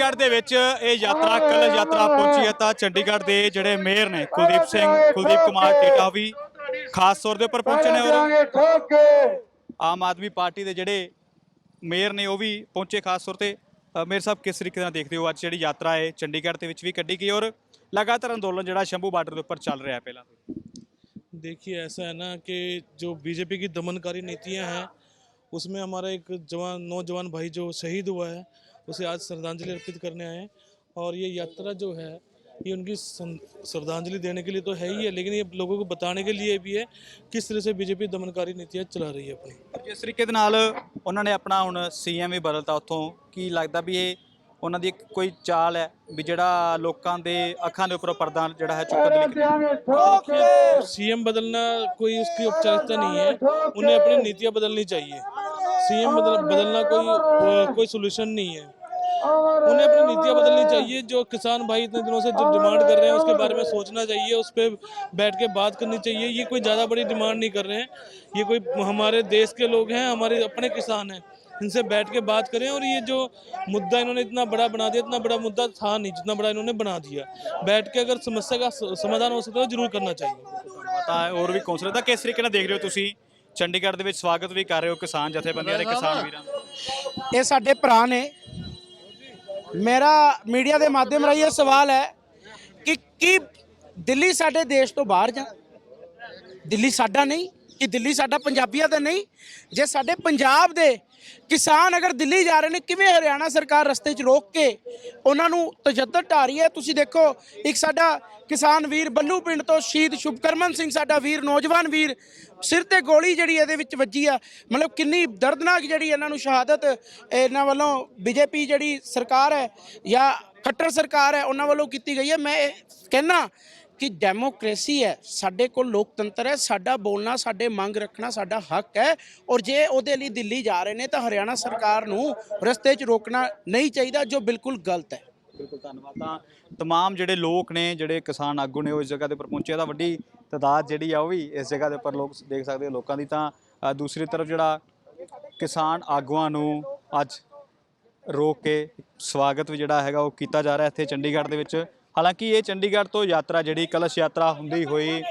ਦੇ ਵਿੱਚ ਇਹ ਯਾਤਰਾ ਕੱਲ ਯਾਤਰਾ ਪਹੁੰਚੀ ਹੈ ਤਾਂ ਚੰਡੀਗੜ੍ਹ ਦੇ ਜਿਹੜੇ ਮੇਅਰ ਨੇ ਕੁਲਦੀਪ ਸਿੰਘ ਕੁਲਦੀਪ ਕੁਮਾਰ ਟੇਟਾ ਵੀ ਖਾਸ ਤੌਰ ਦੇ ਉੱਪਰ ਪਹੁੰਚੇ ਨੇ ਔਰ ਆਮ ਆਦਮੀ ਪਾਰਟੀ ਦੇ ਜਿਹੜੇ ਮੇਅਰ ਨੇ ਉਹ ਵੀ ਪਹੁੰਚੇ ਖਾਸ ਤੌਰ ਤੇ ਅ, ਮੇਅਰ ਸਾਹਿਬ ਕਿਸ ਤਰੀਕੇ ਨਾਲ ਦੇਖਦੇ ਹੋ ਅੱਜ ਜਿਹੜੀ ਯਾਤਰਾ ਹੈ ਚੰਡੀਗੜ੍ਹ ਦੇ ਵਿੱਚ ਵੀ ਕੱਢੀ ਗਈ ਔਰ ਲਗਾਤਾਰ ਅੰਦੋਲਨ ਜਿਹੜਾ ਸ਼ੰਭੂ ਬਾਰਡਰ ਦੇ ਉੱਪਰ ਚੱਲ ਰਿਹਾ ਹੈ ਪਹਿਲਾਂ ਤੋਂ देखिए ऐसा है ना कि जो बीजेपी की दमनकारी नीतियां हैं उसमें हमारा एक जवान नौजवान भाई जो शहीद हुआ है उसे आज श्रद्धांजलि अर्पित करने आए हैं और ये यात्रा जो है ये उनकी सं- श्रद्धांजलि देने के लिए तो है ही है लेकिन ये लोगों को बताने के लिए भी है किस तरह से बीजेपी दमनकारी नीतियां चला रही है अपनी ਔਰ ਜਿਸ ਤਰੀਕੇ ਦੇ ਨਾਲ ਉਹਨਾਂ ਨੇ ਆਪਣਾ ਹੁਣ ਸੀਐਮ ਵੀ ਬਦਲਤਾ ਉੱਥੋਂ ਕੀ ਲੱਗਦਾ ਵੀ ਇਹ ਉਹਨਾਂ ਦੀ ਇੱਕ ਕੋਈ ਚਾਲ ਹੈ ਵੀ ਜਿਹੜਾ ਲੋਕਾਂ ਦੇ ਅੱਖਾਂ ਦੇ ਉੱਪਰ ਪਰਦਾ ਜਿਹੜਾ ਹੈ ਚੁੱਕਣ ਦੇ ਲਈ सीएम बदलना कोई उसकी औपचारिकता नहीं है उन्हें अपनी नीतियां बदलनी चाहिए सीएम बदल बदलना कोई अ, कोई सोल्यूशन नहीं है उन्हें अपनी नीतियां बदलनी चाहिए जो किसान भाई इतने दिनों से जो डिमांड कर रहे हैं उसके बारे में सोचना चाहिए उस पर बैठ के बात करनी चाहिए ये कोई ज़्यादा बड़ी डिमांड नहीं कर रहे हैं ये कोई हमारे देश के लोग हैं हमारे अपने किसान हैं इनसे बैठ के बात करें और ये जो मुद्दा इन्होंने इतना बड़ा बना दिया इतना बड़ा मुद्दा था नहीं जितना बड़ा इन्होंने बना दिया बैठ के अगर समस्या का स- समाधान हो सकता है तो जरूर करना चाहिए ਤਾਂ ਹੋਰ ਵੀ ਕੌਂਸਲਰ ਤਾਂ ਕਿਸ ਤਰੀਕੇ ਨਾਲ ਦੇਖ ਰਹੇ ਹੋ ਤੁਸੀਂ ਚੰਡੀਗੜ੍ਹ ਦੇ ਵਿੱਚ ਸਵਾਗਤ ਵੀ ਕਰ ਰਹੇ ਹੋ ਕਿਸਾਨ ਜਥੇਬੰਦੀਆਂ ਦੇ ਕਿਸਾਨ ਵੀਰਾਂ ਦਾ। ਇਹ ਸਾਡੇ ਭਰਾ ਨੇ। ਮੇਰਾ ਮੀਡੀਆ ਦੇ ਮਾਧਿਅਮ ਰਾਹੀਂ ਇਹ ਸਵਾਲ ਹੈ ਕਿ ਕੀ ਦਿੱਲੀ ਸਾਡੇ ਦੇਸ਼ ਤੋਂ ਬਾਹਰ ਜਾ ਦਿੱਲੀ ਸਾਡਾ ਨਹੀਂ ਕਿ ਦਿੱਲੀ ਸਾਡਾ ਪੰਜਾਬੀਆਂ ਦਾ ਨਹੀਂ? ਜੇ ਸਾਡੇ ਪੰਜਾਬ ਦੇ ਕਿਸਾਨ ਅਗਰ ਦਿੱਲੀ ਜਾ ਰਹੇ ਨੇ, ਕਿਵੇਂ ਹਰਿਆਣਾ ਸਰਕਾਰ ਰਸਤੇ 'ਚ ਰੋਕ ਕੇ ਉਹਨਾਂ ਨੂੰ ਤਜੱਦਦ ਢਾ ਰਹੀ ਹੈ? ਤੁਸੀਂ ਦੇਖੋ, ਇੱਕ ਸਾਡਾ ਕਿਸਾਨ ਵੀਰ ਬੱਲੂ ਪਿੰਡ ਤੋਂ ਸ਼ਹੀਦ ਸ਼ੁਭਕਰਮਨ ਸਿੰਘ, ਸਾਡਾ ਵੀਰ ਨੌਜਵਾਨ ਵੀਰ, ਸਿਰ ਤੇ ਗੋਲੀ ਜਿਹੜੀ ਇਹਦੇ ਵਿੱਚ ਵੱਜੀ ਆ, ਮਤਲਬ ਕਿੰਨੀ ਦਰਦਨਾਕ ਜਿਹੜੀ ਇਹਨਾਂ ਨੂੰ ਸ਼ਹਾਦਤ, ਇਹਨਾਂ ਵੱਲੋਂ ਬੀਜੇਪੀ ਜਿਹੜੀ ਸਰਕਾਰ ਹੈ ਜਾਂ ਖੱਟਰ ਸਰਕਾਰ ਹੈ, ਉਹਨਾਂ ਵੱਲੋਂ ਕੀਤੀ ਗਈ ਹੈ। ਮੈਂ ਇਹ ਕਹਿਣਾ ਕਿ ਡੈਮੋਕ੍ਰੇਸੀ ਹੈ ਸਾਡੇ ਕੋਲ ਲੋਕਤੰਤਰ ਹੈ ਸਾਡਾ ਬੋਲਣਾ ਸਾਡੇ ਮੰਗ ਰੱਖਣਾ ਸਾਡਾ ਹੱਕ ਹੈ ਔਰ ਜੇ ਉਹਦੇ ਲਈ ਦਿੱਲੀ ਜਾ ਰਹੇ ਨੇ ਤਾਂ ਹਰਿਆਣਾ ਸਰਕਾਰ ਨੂੰ ਰਸਤੇ 'ਚ ਰੋਕਣਾ ਨਹੀਂ ਚਾਹੀਦਾ ਜੋ ਬਿਲਕੁਲ ਗਲਤ ਹੈ ਬਿਲਕੁਲ ਧੰਨਵਾਦ ਤਾਂ तमाम ਜਿਹੜੇ ਲੋਕ ਨੇ ਜਿਹੜੇ ਕਿਸਾਨ ਆਗੂ ਨੇ ਉਹ ਇਸ ਜਗ੍ਹਾ ਦੇ ਉੱਪਰ ਪਹੁੰਚੇ ਆ ਤਾਂ ਵੱਡੀ ਤਾਦਾਦ ਜਿਹੜੀ ਆ ਉਹ ਵੀ ਇਸ ਜਗ੍ਹਾ ਦੇ ਉੱਪਰ ਲੋਕ ਦੇਖ ਸਕਦੇ ਹੋ ਲੋਕਾਂ ਦੀ ਤਾਂ ਅ, ਦੂਸਰੀ ਤਰਫ ਜਿਹੜਾ ਕਿਸਾਨ ਆਗੂਆਂ ਨੂੰ ਅੱਜ ਰੋਕ ਕੇ ਸਵਾਗਤ ਵੀ ਜਿਹੜਾ ਹੈਗਾ ਉਹ ਕੀਤਾ ਜਾ ਰਿਹਾ ਇੱਥੇ ਚੰਡੀਗੜ੍ਹ ਦੇ ਵਿੱਚ ਹਾਲਾਂਕਿ ਇਹ ਚੰਡੀਗੜ੍ਹ ਤੋਂ ਯਾਤਰਾ ਜਿਹੜੀ ਕਲਸ਼ ਯਾਤਰਾ ਹੁੰਦੀ ਹੋਈ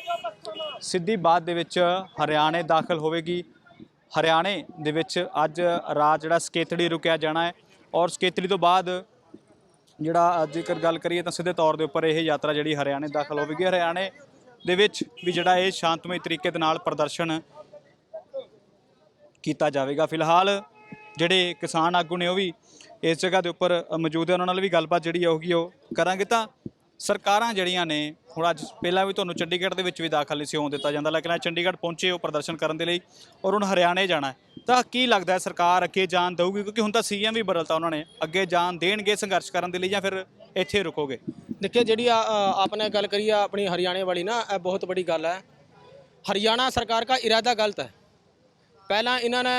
ਸਿੱਧੀ ਬਾਅਦ ਦੇ ਵਿੱਚ ਹਰਿਆਣੇ ਦਾਖਲ ਹੋਵੇਗੀ। ਹਰਿਆਣੇ ਦੇ ਵਿੱਚ ਅੱਜ ਰਾਤ ਜਿਹੜਾ ਸਕੇਤੜੀ ਰੁਕਿਆ ਜਾਣਾ ਹੈ ਔਰ ਸਕੇਤੜੀ ਤੋਂ ਬਾਅਦ ਜਿਹੜਾ ਜੇਕਰ ਗੱਲ ਕਰੀਏ ਤਾਂ ਸਿੱਧੇ ਤੌਰ ਦੇ ਉੱਪਰ ਇਹ ਯਾਤਰਾ ਜਿਹੜੀ ਹਰਿਆਣੇ ਦਾਖਲ ਹੋਵੇਗੀ। ਹਰਿਆਣੇ ਦੇ ਵਿੱਚ ਵੀ ਜਿਹੜਾ ਇਹ ਸ਼ਾਂਤਮਈ ਤਰੀਕੇ ਦੇ ਨਾਲ ਪ੍ਰਦਰਸ਼ਨ ਕੀਤਾ ਜਾਵੇਗਾ। ਫਿਲਹਾਲ ਜਿਹੜੇ ਕਿਸਾਨ ਆਗੂ ਨੇ ਉਹ ਵੀ ਇਸ ਜਗ੍ਹਾ ਦੇ ਉੱਪਰ ਮੌਜੂਦ ਹੈ ਉਹਨਾਂ ਨਾਲ ਵੀ ਗੱਲਬਾਤ ਜਿਹੜੀ ਹੋਊਗੀ ਉਹ ਕਰਾਂਗੇ ਤਾਂ ਸਰਕਾਰਾਂ ਜਿਹੜੀਆਂ ਨੇ, ਹੁਣ ਅੱਜ ਪਹਿਲਾਂ ਵੀ ਤੁਹਾਨੂੰ ਚੰਡੀਗੜ੍ਹ ਦੇ ਵਿੱਚ ਵੀ ਦਾਖਲ ਸੀ ਹੋਣ ਦਿੱਤਾ ਜਾਂਦਾ, ਲੇਕਿਨ ਅੱਜ ਚੰਡੀਗੜ੍ਹ ਪਹੁੰਚੇ ਉਹ ਪ੍ਰਦਰਸ਼ਨ ਕਰਨ ਦੇ ਲਈ ਔਰ ਹੁਣ ਹਰਿਆਣੇ ਜਾਣਾ ਤਾਂ ਕੀ ਲੱਗਦਾ ਹੈ ਸਰਕਾਰ ਅੱਗੇ ਜਾਣ ਦੇਊਗੀ? ਕਿਉਂਕਿ ਹੁਣ ਤਾਂ ਸੀਐਮ ਵੀ ਬਦਲਤਾ ਉਹਨਾਂ ਨੇ, ਅੱਗੇ ਜਾਣ ਦੇਣਗੇ ਸੰਘਰਸ਼ ਕਰਨ ਦੇ ਲਈ ਜਾਂ ਫਿਰ ਇੱਥੇ ਰੁਕੋਗੇ? ਦੇਖਿਓ ਜਿਹੜੀ ਆਪਣੇ ਗੱਲ ਕਰੀ ਆ ਆਪਣੀ ਹਰਿਆਣੇ ਵਾਲੀ ਨਾ, ਇਹ ਬਹੁਤ ਵੱਡੀ ਗੱਲ ਹੈ। ਹਰਿਆਣਾ ਸਰਕਾਰ ਦਾ ਇਰਾਦਾ ਗਲਤ ਹੈ। ਪਹਿਲਾਂ ਇਹਨਾਂ ਨੇ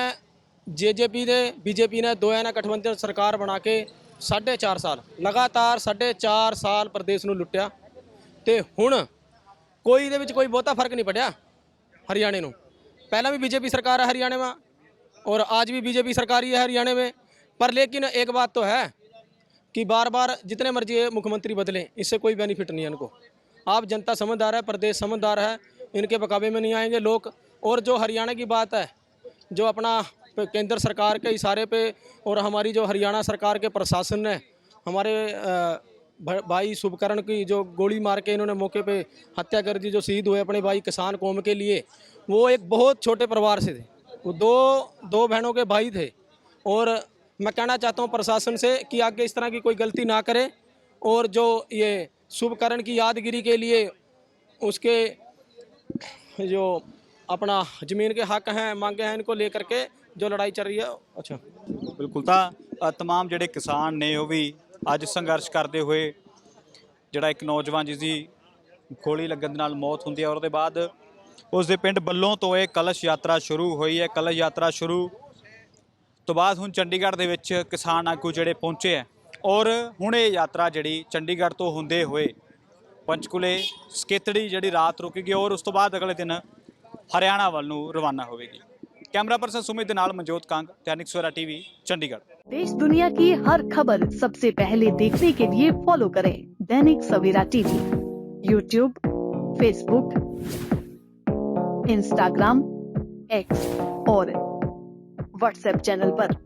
ਜੇਜੇਪੀ ਦੇ ਬੀਜੇਪੀ ਨੇ ਦੋਹਾਂ ਨੇ ਗਠਬੰਧਨ ਸਰਕਾਰ ਬਣਾ ਕੇ 4.5 ਸਾਲ ਲਗਾਤਾਰ 4.5 ਸਾਲ ਪ੍ਰਦੇਸ਼ ਨੂੰ ਲੁੱਟਿਆ ਤੇ ਹੁਣ ਕੋਈ ਇਹਦੇ ਵਿੱਚ ਕੋਈ ਬਹੁਤਾ ਫਰਕ ਨਹੀਂ ਪੜਿਆ ਹਰਿਆਣੇ ਨੂੰ ਪਹਿਲਾਂ ਵੀ बीजेपी सरकार है हरियाणा में और आज भी बीजेपी सरकार ही है हरियाणा में पर लेकिन एक बात तो है कि बार बार जितने मर्जी ये मुख्यमंत्री बदलें इससे कोई बेनिफिट नहीं है इनको आप जनता समझदार है प्रदेश समझदार है इनके बकावे में नहीं आएंगे लोग और जो हरियाणा की बात है जो अपना प- केंद्र सरकार के इशारे पे और हमारी जो हरियाणा सरकार के प्रशासन ने हमारे भाई शुभकरण की जो गोली मार के इन्होंने मौके पे हत्या कर दी, जो शहीद हुए अपने भाई किसान कौम के लिए, वो एक बहुत छोटे परिवार से थे। वो दो दो बहनों के भाई थे और मैं कहना चाहता हूँ प्रशासन से कि आगे इस तरह की कोई गलती ना करें और जो ये शुभकरण की यादगिरी के लिए उसके जो अपना ज़मीन के हक हैं, मांगे हैं, इनको लेकर के ਜੋ ਲੜਾਈ ਚੱਲ ਰਹੀ ਹੈ ਅੱਛਾ। ਬਿਲਕੁਲ ਤਾਂ ਅ, ਤਮਾਮ ਜਿਹੜੇ ਕਿਸਾਨ ਨੇ ਉਹ ਵੀ ਅੱਜ ਸੰਘਰਸ਼ ਕਰਦੇ ਹੋਏ ਜਿਹੜਾ ਇੱਕ ਨੌਜਵਾਨ ਜਿਸ ਦੀ ਗੋਲੀ ਲੱਗਣ ਦੇ ਨਾਲ ਮੌਤ ਹੁੰਦੀ ਹੈ ਔਰ ਉਹਦੇ ਬਾਅਦ ਉਸ ਦੇ ਪਿੰਡ ਬੱਲੋਂ ਤੋਂ ਇਹ ਕਲਸ਼ ਯਾਤਰਾ ਸ਼ੁਰੂ ਹੋਈ ਹੈ। ਕਲਸ਼ ਯਾਤਰਾ ਸ਼ੁਰੂ ਤੋਂ ਬਾਅਦ ਹੁਣ ਚੰਡੀਗੜ੍ਹ ਦੇ ਵਿੱਚ ਕਿਸਾਨ ਆਗੂ ਜਿਹੜੇ ਪਹੁੰਚੇ ਹੈ ਔਰ ਹੁਣ ਇਹ ਯਾਤਰਾ ਜਿਹੜੀ ਚੰਡੀਗੜ੍ਹ ਤੋਂ ਹੁੰਦੇ ਹੋਏ ਪੰਚਕੁਲੇ ਸਕੇਤੜੀ ਜਿਹੜੀ ਰਾਤ ਰੁਕੇਗੀ ਔਰ ਉਸ ਤੋਂ ਬਾਅਦ ਅਗਲੇ ਦਿਨ ਹਰਿਆਣਾ ਵੱਲ ਨੂੰ ਰਵਾਨਾ ਹੋਵੇਗੀ। ਕੈਮਰਾ ਪਰਸਨ ਸੁਮਿਤ ਦੇ ਨਾਲ ਮਨਜੋਤ ਕੰਗ ਦੈਨਿਕ ਸਵੇਰਾ ਟੀਵੀ ਚੰਡੀਗੜ੍ਹ देश दुनिया की हर खबर सबसे पहले देखने के लिए फॉलो करें Dainik Savera TV YouTube Facebook Instagram X और व्हाट्सएप चैनल पर।